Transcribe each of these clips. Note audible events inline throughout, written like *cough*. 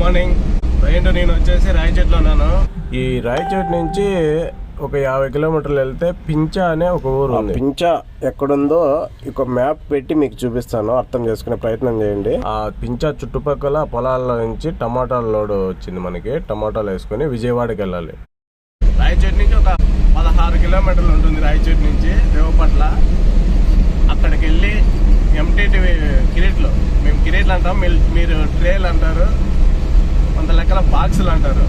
Morning. ఏంటో నేను వచ్చేసి రాయచెట్లో ఉన్నాను. ఈ రాయచోటి నుంచి ఒక యాభై కిలోమీటర్లు వెళ్తే పించా అనే ఒక ఊరు ఉంది. పించా ఎక్కడుందో ఒక మ్యాప్ పెట్టి మీకు చూపిస్తాను. అర్థం చేసుకునే ప్రయత్నం చేయండి. ఆ పించా చుట్టుపక్కల పొలాల నుంచి టమాటాల లోడ్ వచ్చింది మనకి. టమాటాలు వేసుకొని విజయవాడకి వెళ్ళాలి. రాయచోటి నుంచి ఒక పదహారు కిలోమీటర్లు ఉంటుంది రాయచోటి నుంచి దేవపట్ల అక్కడికి వెళ్ళి ఎంటీటీ కిరీట్లు. మేము కిరీట్లు అంటాం. మీరు- మీరు ట్రేలు అంటారు. కొంత లెక్కల బాక్సులు అంటారు.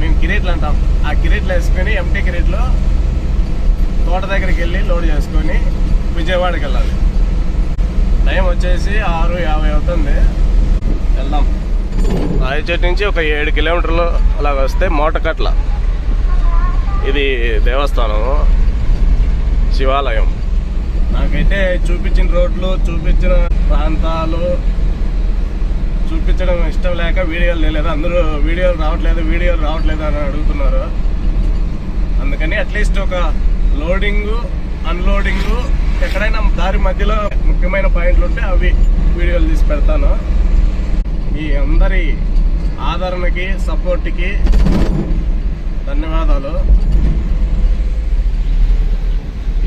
మేము కిరీట్లు అంటాం. ఆ కిరీట్లు వేసుకొని ఎంటీ కిరీట్లో తోట దగ్గరికి వెళ్ళి లోడ్ చేసుకొని విజయవాడకి వెళ్ళాలి. టైం వచ్చేసి ఆరు యాభై అవుతుంది. వెళ్దాం. రాయచోటి నుంచి ఒక ఏడు కిలోమీటర్లు అలాగ వస్తే మోటకట్ల. ఇది దేవస్థానం శివాలయం. నాకైతే చూపించిన రోడ్లు చూపించిన ప్రాంతాలు చూపించడం ఇష్టం లేక వీడియోలు లేదు అందరూ వీడియోలు రావట్లేదు వీడియోలు రావట్లేదు అని అడుగుతున్నారు. అందుకని అట్లీస్ట్ ఒక లోడింగ్ అన్లోడింగ్ ఎక్కడైనా దారి మధ్యలో ముఖ్యమైన పాయింట్లు ఉంటే అవి వీడియోలు తీసి పెడతాను. మీ అందరి ఆదరణకి సపోర్ట్కి ధన్యవాదాలు.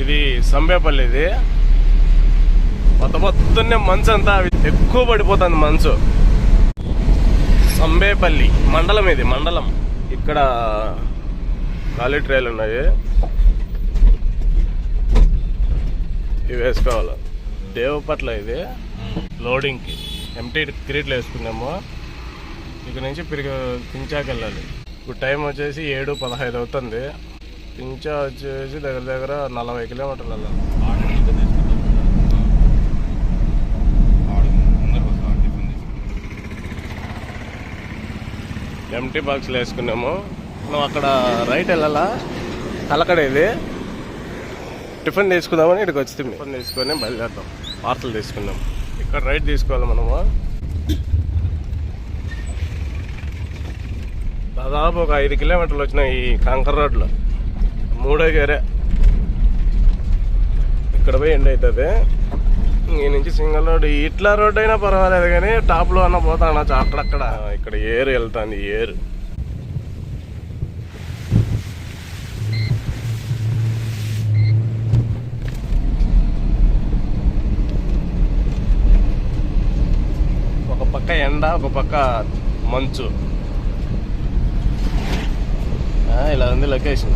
ఇది సంబేపల్లి ఇది. మొత్త పొద్దున్నే మంచు అంతా ఎక్కువ పడిపోతుంది మంచు. సంబేపల్లి మండలం ఇది మండలం. ఇక్కడ ఖాళీ ట్రైలు ఉన్నాయి. ఇవి వేసుకోవాలి. దేవపట్ల ఇది. లోడింగ్కి. ఎంటీ క్రీట్లు వేసుకున్నాము. ఇక్కడ నుంచి పిరిగి పించాకి వెళ్ళాలి. ఇప్పుడు టైం వచ్చేసి ఏడు పదహైదు అవుతుంది. పించా వచ్చేసి దగ్గర దగ్గర నలభై కిలోమీటర్లు వెళ్ళాలి. ఎంటీ బాక్స్లు వేసుకున్నాము. మనం అక్కడ రైట్ వెళ్ళాలా? కలకడ ఇది టిఫిన్ తీసుకుందామని ఇక్కడికి వచ్చి టిఫిన్ తీసుకొని బయలుదేరుతాం. పార్సల్ తీసుకున్నాము ఇక్కడ రైట్ తీసుకోవాలి మనము. దాదాపు ఒక ఐదు కిలోమీటర్లు వచ్చినాయి ఈ కంకర్ రోడ్లో. మూడో గేరే. ఇక్కడ పోయి ఎండ్ అవుతుంది. ఈ నుంచి సింగల్ రోడ్ ఇట్లా రోడ్ అయినా పర్వాలేదు కానీ టాప్లో అన్న పోతాను అక్కడక్కడ ఇక్కడ ఏరు వెళ్తాను ఏరు. ఒక పక్క ఎండ ఒక పక్క మంచు. ఇలా ఉంది లొకేషన్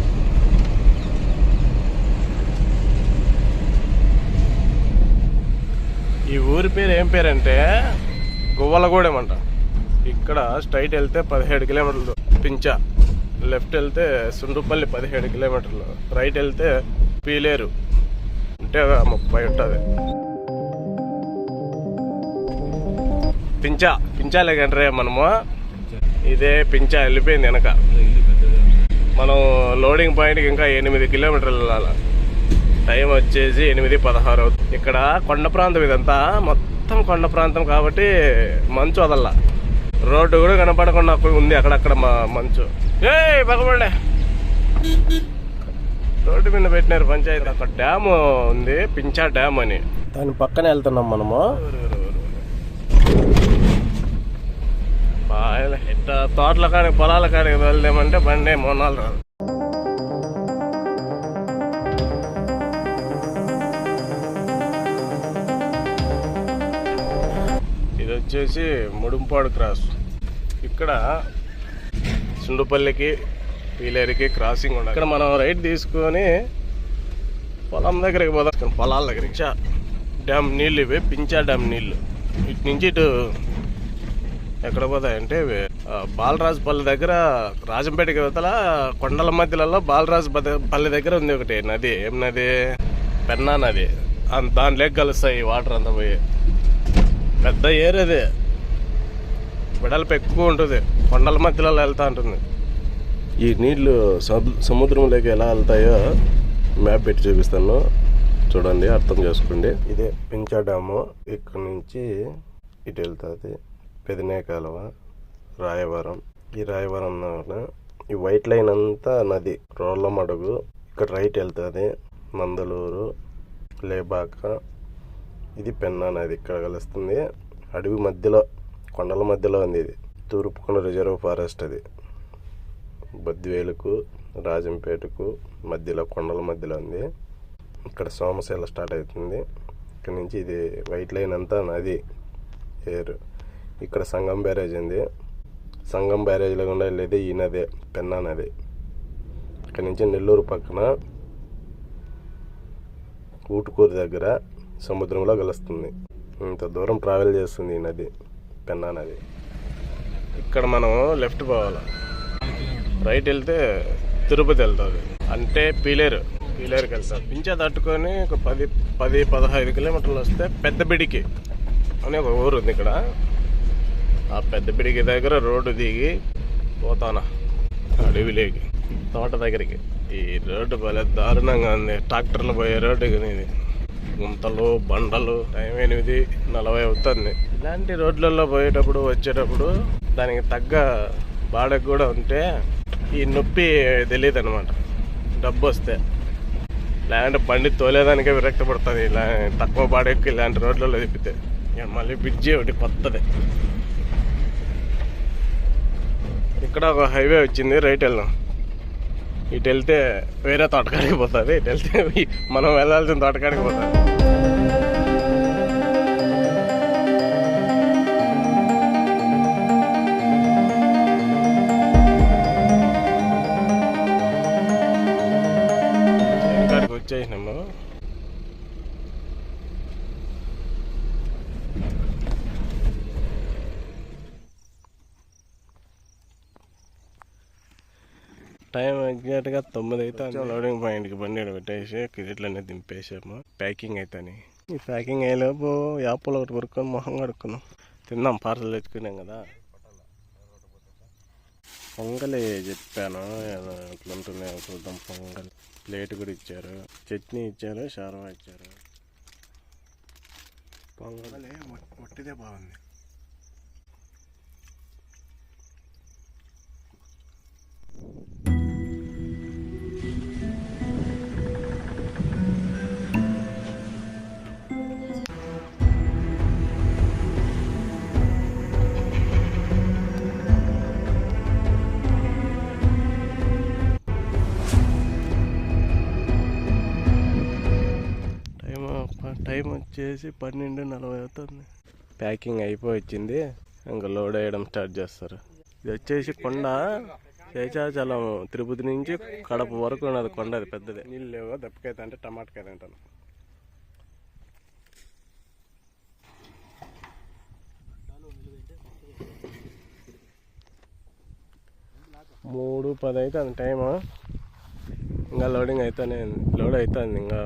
ఈ ఊరి పేరు ఏం పేరంటే గువ్వలగూడెం అంట. ఇక్కడ స్ట్రైట్ వెళ్తే పదిహేడు కిలోమీటర్లు పించా లెఫ్ట్ వెళ్తే సుండుపల్లి పదిహేడు కిలోమీటర్లు. రైట్ వెళ్తే పీలేరు. అంటే ముప్పై ఉంటుంది. పించా పించా లేకంటే మనము. ఇదే పించా వెళ్ళిపోయింది వెనక. మనం లోడింగ్ పాయింట్కి ఇంకా ఎనిమిది కిలోమీటర్లు వెళ్ళాలి. టైం వచ్చేసి ఎనిమిది పదహారు అవుతుంది. ఇక్కడ కొండ ప్రాంతం ఇదంతా. మొత్తం కొండ ప్రాంతం కాబట్టి మంచు వదల్లా. రోడ్డు కూడా కనపడకుండా ఉంది అక్కడక్కడ మా మంచు. ఏ పక్కపండే రోడ్డు మీద పెట్టినారు పంచాయతీ. అక్కడ డ్యామ్ ఉంది పించా డ్యామ్ అని. దాని పక్కనే వెళ్తున్నాం మనము. ఇట్లా తోటల కానీ పొలాల కానీ వెళ్దామంటే బండి మొన్నాలు రాదు. వచ్చేసి ముడుంపాడు క్రాస్. ఇక్కడ సుండుపల్లికి పీలేరికి క్రాసింగ్ ఉండాలి. ఇక్కడ మనం రైట్ తీసుకొని పొలం దగ్గరికి పోదాం. పొలాల దగ్గర చా డ్యామ్ నీళ్ళు ఇవి పించా డ్యామ్ నీళ్ళు. ఇటు నుంచి ఇటు ఎక్కడ పోతాయంటే ఇవి, బాలరాజు బాలరాజుపల్లి దగ్గర రాజంపేటకి యువతల కొండల మధ్యలలో బాలరాజు పల్లి దగ్గర ఉంది ఒకటి. నది ఏం నది? పెన్నా నది. దానిలోకి కలుస్తాయి వాటర్ అంతా పోయి. పెద్ద ఏర్ అది వెడల్పు ఎక్కువ ఉంటుంది. కొండల మధ్యలో వెళ్తా ఉంటుంది. ఈ నీళ్ళు సముద్రంలోకి ఎలా వెళ్తాయో మ్యాప్ పెట్టి చూపిస్తాను. చూడండి అర్థం చేసుకోండి. ఇదే పించా డ్యాము. ఇక్కడ నుంచి ఇటు వెళ్తుంది పెదినే కాలువ రాయవరం. ఈ రాయవరం ఈ వైట్ లైన్ అంతా నది రోళ్ళ మడుగు. ఇక్కడ రైట్ వెళ్తుంది నందలూరు లేబాక ఇది పెన్నా నది ఇక్కడ కలుస్తుంది. అడవి మధ్యలో కొండల మధ్యలో ఉంది ఇది. తూర్పుకొండ రిజర్వ్ ఫారెస్ట్ అది. బద్వేలుకు రాజంపేటకు మధ్యలో కొండల మధ్యలో ఉంది. ఇక్కడ సోమశీల స్టార్ట్ అవుతుంది. ఇక్కడ నుంచి ఇది వైట్ లైన్ అంతా నది ఏరు ఇక్కడ సంగం బ్యారేజ్ ఉంది. సంగం బ్యారేజ్లో గుండా వెళ్ళేది ఈ నదే పెన్నా నది. ఇక్కడ నుంచి నెల్లూరు పక్కన ఊటుకూరు దగ్గర సముద్రంలో కలుస్తుంది. ఇంత దూరం ట్రావెల్ చేస్తుంది ఈ నది పెన్నా నది. ఇక్కడ మనం లెఫ్ట్ పోవాలి? రైట్ వెళ్తే తిరుపతి వెళ్తుంది. అంటే పీలేరు పీలేరుకి వెళ్తాం. పించా తట్టుకొని ఒక పది పది పదహైదు కిలోమీటర్లు వస్తే పెద్దబిడికి అని ఒక ఊరు ఉంది ఇక్కడ. ఆ పెద్దబిడికి దగ్గర రోడ్డు దిగి పోతానా? అడవిలోకి తోట దగ్గరికి. ఈ రోడ్డు భలే దారుణంగా ఉంది. ట్రాక్టర్లు పోయే రోడ్డు కానీ ఇది. గుంతలు బండలు టైం ఎనిమిది నలభై అవుతుంది. ఇలాంటి రోడ్లలో పోయేటప్పుడు వచ్చేటప్పుడు దానికి తగ్గ బాడకు కూడా ఉంటే ఈ నొప్పి తెలియదు అనమాట డబ్బు వస్తే. లేదంటే బండి తోలేదానికే విరక్తి పడుతుంది ఇలా తక్కువ బాడెక్కి ఇలాంటి రోడ్లలో తిప్పితే. ఇక మళ్ళీ బ్రిడ్జి ఒకటి కొత్తది. ఇక్కడ ఒక హైవే వచ్చింది రైట్ వెళ్దాం. ఇటు వెళ్తే వేరే తోటకాడికి పోతుంది ఇటు వెళ్తే *laughs* మనం వెళ్ళాల్సిన తోటకాడికి పోతుంది. టైం ఎగ్జాక్ట్గా తొమ్మిది అయితే లోడింగ్ పాయింట్కి బండి పెట్టేసి కిరీట్లన్నీ దింపేసాము. ప్యాకింగ్ అయితేని ఈ ప్యాకింగ్ అయ్యేలోపు యాప్లో ఒకటి కొనుక్కొని మొహం కడుక్కున్నాం. తిందాం పార్సల్ తెచ్చుకున్నాం కదా. పొంగలి చెప్పాను. ఏదో ఎట్లా ఉంటుందో చూద్దాం. పొంగల్ ప్లేట్ కూడా ఇచ్చారు. చట్నీ ఇచ్చారు షార్వా ఇచ్చారు. పొంగల్. ఒట్టిదే బాగుంది. వచ్చేసి పన్నెండు నలభై అవుతుంది. ప్యాకింగ్ అయిపోయి వచ్చింది ఇంకా లోడ్ వేయడం స్టార్ట్ చేస్తారు. ఇది వచ్చేసి కొండ శేషాచలం తిరుపతి నుంచి కడప వరకు ఉన్నది కొండ అది పెద్దది. నీళ్ళు లేవు? దప్పకాయ అంటే టమాటకాయ తింటాను మూడు పది అవుతుంది టైము. ఇంకా లోడింగ్ అయితేనే లోడ్ అవుతుంది ఇంకా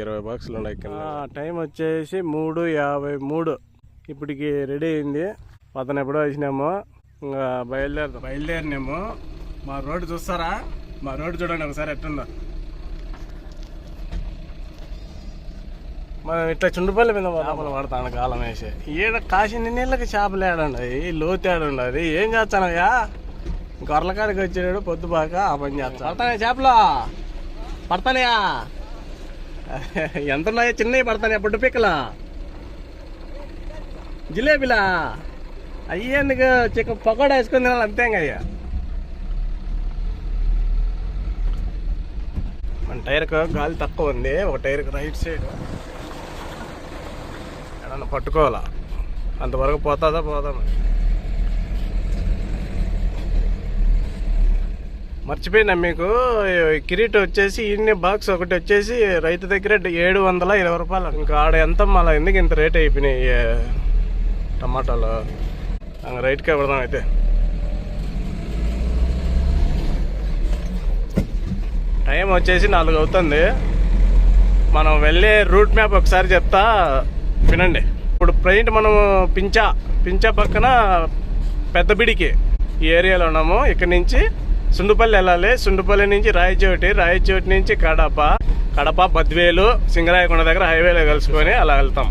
ఇరవై బాక్సులు ఉన్నాయి కింద టైం వచ్చేసి మూడు యాభై మూడు. ఇప్పటికి రెడీ అయింది. పతను ఎప్పుడో వచ్చినాము ఇంకా బయలుదేరుతాం బయలుదేరినాము. మా రోడ్డు చూస్తారా? మా రోడ్డు చూడండి ఒకసారి ఎట్టుందో. మనం ఇట్లా చుండుపల్లి మీద చేపలు పడతాను కాలం వేసి. ఈడ కాసిన నీళ్ళకి చేపలు ఏడుండదు లోతు ఏడుండదు ఏం చేస్తానయ్యా గొర్రెల కాడికి వచ్చాడు పొద్దుబాక ఆ పని చేస్తాను పడతానే చేపలు. పడతానయా *laughs* ఎంత ఉన్నాయో చిన్నవి పడతానే పొట్టు పిక్కలా జిలేబీలా? అయ్యేందుకు చికెన్ పకోడా వేసుకుని తినాలి అంతేంగా అయ్యా. మన టైర్కు గాలి తక్కువ ఉంది ఒక టైర్కి రైట్ సైడ్. ఏమన్నా పట్టుకోవాలా? అంతవరకు పోతుందా? పోదా మర్చిపోయినా మీకు కిరీట్ వచ్చేసి ఇన్ని బాక్స్ ఒకటి వచ్చేసి రైతు దగ్గర ఏడు వందల ఇరవై రూపాయలు. ఇంకా ఆడ ఎంత మళ్ళీ ఎందుకు ఇంత రేట్ అయిపోయినాయి టమాటాలు? అంగ రైట్కే పెడదాం అయితే. టైం వచ్చేసి నాలుగు అవుతుంది. మనం వెళ్ళే రూట్ మ్యాప్ ఒకసారి చెప్తా వినండి. ఇప్పుడు ప్రజెంట్ మనం పించా పించా పక్కన పెద్దబిడికి ఈ ఏరియాలో ఉన్నాము. ఇక్కడ నుంచి సుండుపల్లి వెళ్ళాలి. సుండుపల్లి నుంచి రాయచోటి రాయచోటి నుంచి కడప. కడప బద్వేలు సింగరాయకొండ దగ్గర హైవేలో కలుసుకొని అలా వెళ్తాం.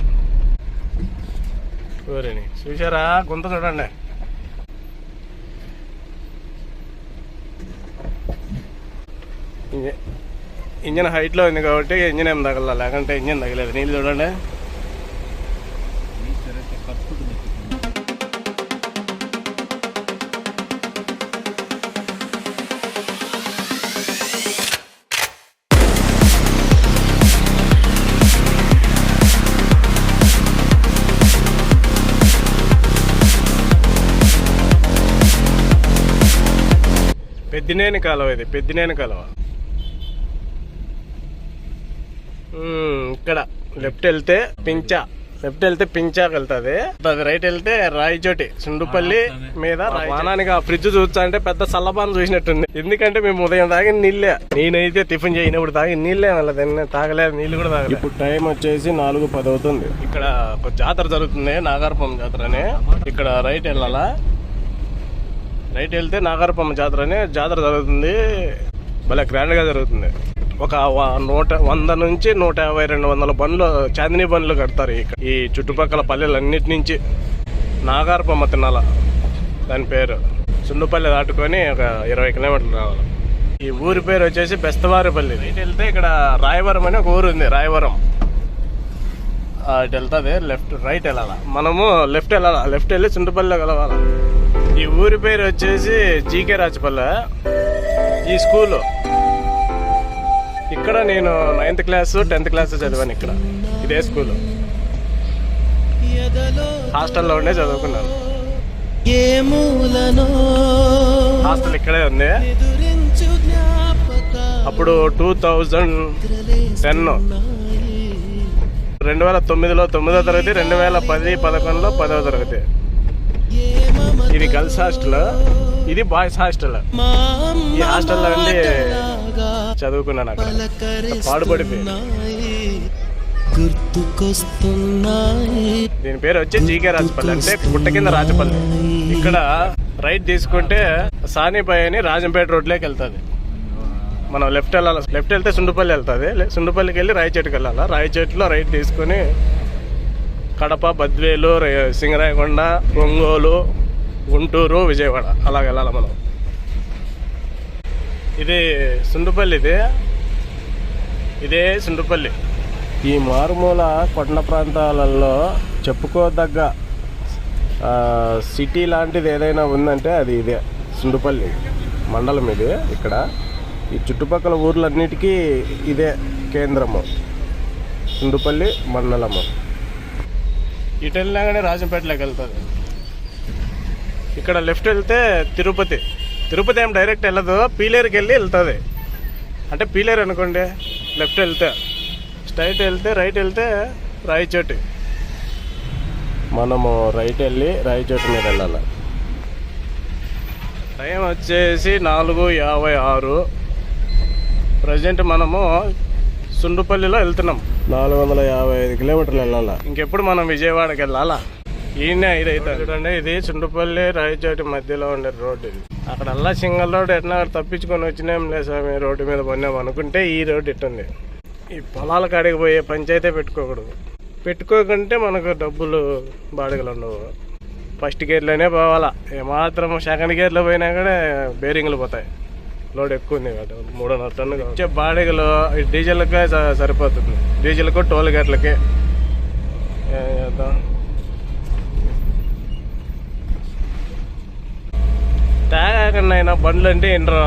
ఊరిని. చూసారా గుంత చూడండి. ఇంజన్ ఇంజన్ హైట్లో ఉంది కాబట్టి ఇంజన్ ఏం తగల లేకుంటే ఇంజన్ తగలేదు. నీళ్ళు చూడండి. పెద్దినేని కాలువ ఇది పెద్దినేని కాలువ. ఇక్కడ లెఫ్ట్ వెళ్తే పించా లెఫ్ట్ వెళ్తే పించాకి వెళ్తుంది. అది రైట్ వెళ్తే రాయచోటి సుండుపల్లి మీద వానానికి ఆ ఫ్రిడ్జ్ చూస్తా అంటే పెద్ద సల్లబాన్ చూసినట్టుంది. ఎందుకంటే మేము ఉదయం తాగిన నీళ్ళే. నేనైతే టిఫిన్ చేయనప్పుడు తాగి నీళ్ళే వెళ్ళదు తాగలేదు నీళ్ళు కూడా తాగలేదు. ఇప్పుడు టైం వచ్చేసి నాలుగు పది అవుతుంది ఇక్కడ ఒక జాతర జరుగుతుంది నాగారపమ్మ జాతర అని ఇక్కడ రైట్ వెళ్ళాలా? నైట్ వెళ్తే నాగారపమ్మ జాతర అని జాతర జరుగుతుంది. భలే గ్రాండ్గా జరుగుతుంది. ఒక వ- నూట వంద నుంచి నూట యాభై రెండు వందల బండ్లు చాందినీ బండ్లు కడతారు ఇక్కడ ఈ చుట్టుపక్కల పల్లెలన్నిటి నుంచి. నాగారపమ్మ తినాల. దాని పేరు. సున్నుపల్లి దాటుకొని ఒక ఇరవై కిలోమీటర్లు రావాలి. ఈ ఊరి పేరు వచ్చేసి బెస్తవారిపల్లి. నైట్ వెళ్తే ఇక్కడ రాయవరం అని ఒక ఊరు ఉంది రాయవరం. ఇటు వెళ్తుంది లెఫ్ట్ రైట్ వెళ్ళాలా. మనము లెఫ్ట్ వెళ్ళాలా. లెఫ్ట్ వెళ్ళి చుంటుపల్లిలో కలవాలా. ఈ ఊరి పేరు వచ్చేసి జీకే రాజపల్లె. ఈ స్కూల్. ఇక్కడ నేను నైన్త్ క్లాస్ టెన్త్ క్లాస్ చదివాను ఇక్కడ. ఇదే స్కూల్. హాస్టల్లో ఉండే చదువుకున్నాను. హాస్టల్ ఇక్కడే ఉంది. అప్పుడు టూ థౌజండ్ టెన్ రెండు వేల తొమ్మిదిలో తొమ్మిదో తరగతి రెండు వేల పది పదకొండులో పదవ తరగతి. ఇది గర్ల్స్ హాస్టల్? ఇది బాయ్స్ హాస్టల్? ఈ హాస్టల్లో ఉండి చదువుకున్నాను అక్కడ. గుర్తుకొస్తున్నాయి దీని పేరు వచ్చి జీకే రాజపల్లి. అంటే గుట్ట కింద రాజపల్లి. ఇక్కడ రైట్ తీసుకుంటే సానిబాయ్ అని రాజంపేట రోడ్లోకి వెళ్తుంది. మనం లెఫ్ట్ వెళ్ళాలి? లెఫ్ట్ వెళ్తే సుండుపల్లి వెళ్తుంది. సుండుపల్లికి వెళ్ళి రాయచేటుకి వెళ్ళాలి? రాయచేటులో రైట్ తీసుకొని కడప బద్వేలు సింగరాయకొండ ఒంగోలు గుంటూరు విజయవాడ. అలా వెళ్ళాలి మనం. ఇది సుండుపల్లి ఇది. ఇదే సుండుపల్లి. ఈ మారుమూల కొండ ప్రాంతాలలో చెప్పుకోదగ్గ సిటీ లాంటిది ఏదైనా ఉందంటే అది ఇదే సుండుపల్లి మండలం ఇది ఇక్కడ. ఈ చుట్టుపక్కల ఊర్లన్నిటికీ ఇదే కేంద్రము. సుండుపల్లి మండలము. ఇటు వెళ్ళినాగానే రాజంపేటలోకి వెళ్తుంది ఇక్కడ లెఫ్ట్ వెళ్తే తిరుపతి. తిరుపతి ఏం డైరెక్ట్ వెళ్ళదు పీలేరుకి వెళ్ళి వెళ్తుంది. అంటే పీలేరు అనుకోండి లెఫ్ట్ వెళ్తే. స్ట్రైట్ వెళ్తే రైట్ వెళ్తే రాయచోటి. మనము రైట్ వెళ్ళి రాయచోటి మీద వెళ్ళాలి. టైం వచ్చేసి నాలుగు యాభై ఆరు. ప్రజెంట్ మనము సుండుపల్లిలో వెళ్తున్నాం. నాలుగు వందల యాభై ఐదు కిలోమీటర్లు వెళ్ళాలి? ఇంకెప్పుడు మనం విజయవాడకి వెళ్ళాలా? ఈయన ఇది అయితే చూడండి ఇది చుండుపల్లి రాయచోటి మధ్యలో ఉండే రోడ్డు ఇది. అక్కడ అల్లా సింగల్ రోడ్ ఎట్లా తప్పించుకొని వచ్చినాం లేదు స్వామి రోడ్డు మీద పడినాం అనుకుంటే ఈ రోడ్డు ఇట్టుంది. ఈ పొలాల కాడికి పోయే పంచాయతీ పెట్టుకోకూడదు. పెట్టుకోకుంటే మనకు డబ్బులు బాడుగలు ఉండవు. ఫస్ట్ గేర్లోనే పోవాలా. ఏమాత్రం సెకండ్ గేర్లో పోయినా కూడా బేరింగ్లు పోతాయి. లోడ్ ఎక్కువ ఉంది కాబట్టి మూడున్నర టన్ను వచ్చే బాడిగలు ఈ డీజిల్కే సరిపోతుంది. డీజిల్కు టోల్ గేట్లకి. చేద్దాం? తాగకుండా అయినా బండ్లు అంటే ఏంట్రా?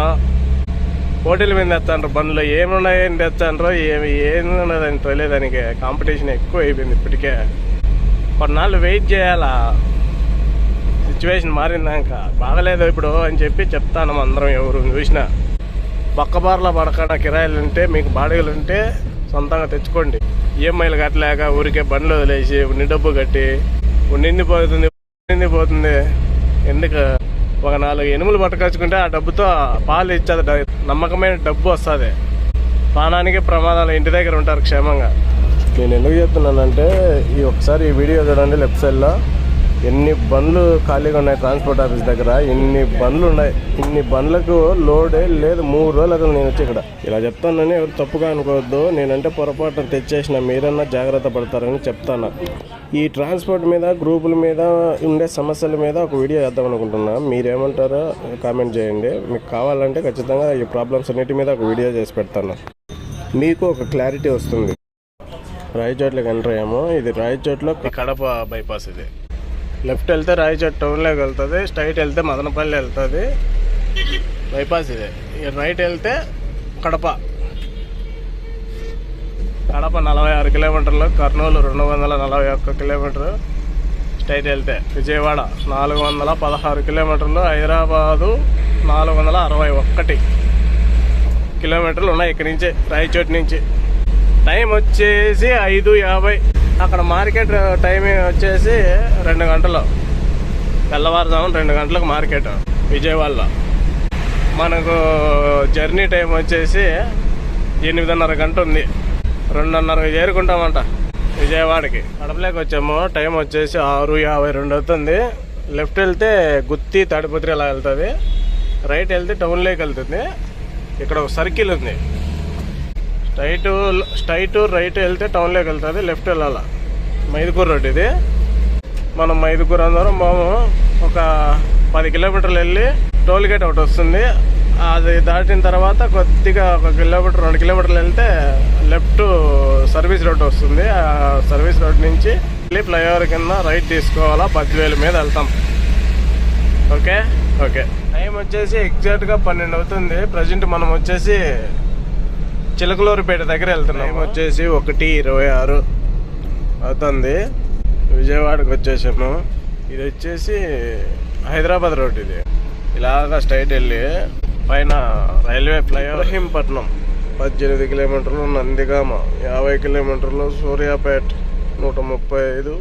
పోటీల మీద తెచ్చాండ్రు బండ్లు. ఏమున్నాయని తెచ్చాండ్రో ఏమి ఏమి ఉన్నదని తెలియదానికి కాంపిటీషన్ ఎక్కువ అయిపోయింది ఇప్పటికే. కొన్నాళ్ళు వెయిట్ చేయాలా? సిచ్యువేషన్ మారిందాక. బాగలేదు ఇప్పుడు అని చెప్పి చెప్తాను అందరం ఎవరు చూసినా. బక్కబార్ల పడకుండా కిరాయిలు ఉంటే మీకు బాడీలు ఉంటే సొంతంగా తెచ్చుకోండి. ఈఎంఐలు కట్టలేక ఊరికే బండ్లు వదిలేసి ఉన్ని డబ్బు కట్టి ఉండింది పోతుంది ఉండింది పోతుంది ఎందుకు? ఒక నాలుగు ఎనుములు పట్టుకొచ్చుకుంటే ఆ డబ్బుతో పాలు ఇచ్చేది నమ్మకమైన డబ్బు వస్తుంది. పానానికి ప్రమాదాలు ఇంటి దగ్గర ఉంటారు క్షేమంగా. నేను ఎందుకు చెప్తున్నానంటే ఈ ఒకసారి ఈ వీడియో చూడండి లెఫ్ట్ సైడ్లో. ఎన్ని బండ్లు ఖాళీగా ఉన్నాయి ట్రాన్స్పోర్ట్ ఆఫీస్ దగ్గర? ఎన్ని బండ్లు ఉన్నాయి? ఇన్ని బండ్లకు లోడే లేదు. మూడు రోజులు అక్కడ నేను వచ్చి ఇక్కడ. ఇలా చెప్తానని ఎవరు తప్పుగా అనుకోవద్దు. నేనంటే పొరపాటున తెచ్చేసిన. మీరన్నా జాగ్రత్త పడతారని చెప్తాను. ఈ ట్రాన్స్పోర్ట్ మీద గ్రూపుల మీద ఉండే సమస్యల మీద ఒక వీడియో చేద్దాం అనుకుంటున్నా. మీరేమంటారో కామెంట్ చేయండి. మీకు కావాలంటే ఖచ్చితంగా ఈ ప్రాబ్లమ్స్ అన్నిటి మీద ఒక వీడియో చేసి పెడతాను. మీకు ఒక క్లారిటీ వస్తుంది. రాయచోట్లకి ఎంటర్ అయ్యాము. ఇది రాయచోట్లో కడప బైపాస్ ఇది. లెఫ్ట్ వెళ్తే రాయచోట్ టౌన్లోకి వెళ్తుంది స్ట్రైట్ వెళ్తే మదనపల్లి వెళ్తుంది. బైపాస్ ఇది. రైట్ వెళ్తే కడప. కడప నలభై ఆరు కిలోమీటర్లు కర్నూలు రెండు వందల నలభై ఒక్క కిలోమీటరు. స్ట్రైట్ వెళ్తే విజయవాడ నాలుగు వందల పదహారు కిలోమీటర్లు హైదరాబాదు నాలుగు వందల అరవై ఒక్కటి కిలోమీటర్లు ఉన్నాయి ఇక్కడి నుంచి రాయచోటి నుంచి. టైం వచ్చేసి ఐదు యాభై. అక్కడ మార్కెట్ టైం వచ్చేసి రెండు గంటలు. తెల్లవారుజామున రెండు గంటలకు మార్కెట్ విజయవాడలో. మనకు జర్నీ టైం వచ్చేసి ఎనిమిదిన్నర గంట ఉంది. రెండున్నరకు చేరుకుంటామంట విజయవాడకి. కడపలేకి వచ్చాము టైం వచ్చేసి ఆరు యాభై రెండు అవుతుంది. లెఫ్ట్ వెళ్తే గుత్తి తాడిపత్రి అలా వెళ్తుంది. రైట్ వెళ్తే టౌన్లోకి వెళ్తుంది. ఇక్కడ ఒక సర్కిల్ ఉంది. స్ట్రైట్ స్ట్రైట్ రైట్ వెళ్తే టౌన్లోకి వెళ్తుంది లెఫ్ట్ వెళ్ళాల? మైదుకూరు రోడ్ ఇది. మనం మైదుకూరు అందరం బాము ఒక పది కిలోమీటర్లు వెళ్ళి టోల్ గేట్ ఒకటి వస్తుంది. అది దాటిన తర్వాత కొద్దిగా ఒక కిలోమీటర్ రెండు కిలోమీటర్లు వెళ్తే లెఫ్ట్ సర్వీస్ రోడ్ వస్తుంది. ఆ సర్వీస్ రోడ్ నుంచి వెళ్ళి ఫ్లైఓవర్ కింద రైట్ తీసుకోవాలా పదివేలు మీద వెళ్తాం. ఓకే? ఓకే. టైం వచ్చేసి ఎగ్జాక్ట్గా పన్నెండు అవుతుంది. ప్రజెంట్ మనం వచ్చేసి చిలకలూరుపేట దగ్గర వెళ్తున్నాం వచ్చేసి ఒకటి ఇరవై ఆరు అవుతుంది. విజయవాడకి వచ్చేసాము. ఇది వచ్చేసి హైదరాబాద్ రోడ్ ఇది. ఇలాగా స్ట్రైట్ వెళ్ళి పైన రైల్వే ఫ్లైఓవర్ రహీంపట్నం పద్దెనిమిది కిలోమీటర్లు నందిగామ యాభై కిలోమీటర్లు సూర్యాపేట్ నూట ముప్పై ఐదు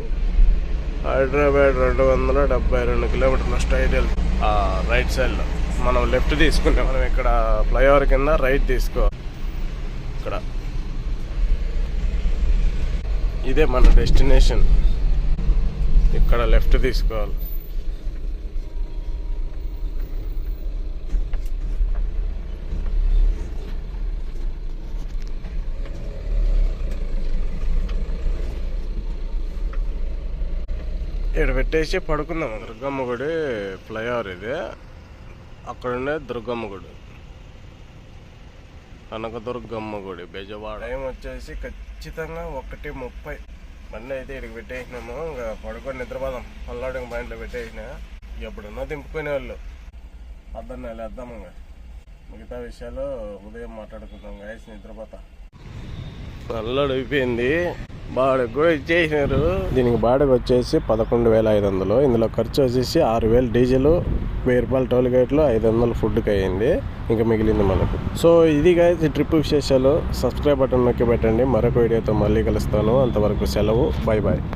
హైదరాబాద్ రెండు వందల డెబ్బై రెండు కిలోమీటర్లు స్ట్రైట్ వెళ్తాం ఆ రైట్ సైడ్లో. మనం లెఫ్ట్ తీసుకున్నాం మనం ఇక్కడ ఫ్లైఓవర్ కింద రైట్ తీసుకోవాలి ఇక్కడ. ఇదే మన డెస్టినేషన్. ఇక్కడ లెఫ్ట్ తీసుకోవాలి. ఇక్కడ పెట్టేసి పడుకుందాం. దుర్గమ్మ గుడి ఫ్లైఓవర్ ఇది. అక్కడ ఉండే దుర్గమ్మ గుడి. కనకదుర్గమ్మ గుడి బెజవాడ. టైం వచ్చేసి ఖచ్చితంగా ఒకటి ముప్పై. బండి అయితే ఇక్కడికి పెట్టేసినాము. ఇంకా పడుకొని నిద్రపోదాం. పల్లాడు పాయింట్లో పెట్టేసిన. ఎప్పుడున్నా దింపుకునే వాళ్ళు. అర్థం వేద్దాం ఇంకా. మిగతా విషయాలు ఉదయం మాట్లాడుకుందాం. గాయస్ నిద్రపోతా. నల్లడు అయిపోయింది. బాడకు కూడా ఇచ్చేసినారు. దీనికి బాడకు వచ్చేసి పదకొండు వేల ఐదు వందలు. ఇందులో ఖర్చు వచ్చేసి ఆరు వేలు డీజిల్ వెయ్యి రూపాయలు టోల్ గేట్లు ఐదు వందలు ఫుడ్కి అయ్యింది. ఇంకా మిగిలింది మనకు. సో ఇది ఈ ట్రిప్ విశేషాలు. సబ్స్క్రైబ్ బటన్ నొక్కి పెట్టండి. మరొక వీడియోతో మళ్ళీ కలుస్తాను. అంతవరకు సెలవు. Bye bye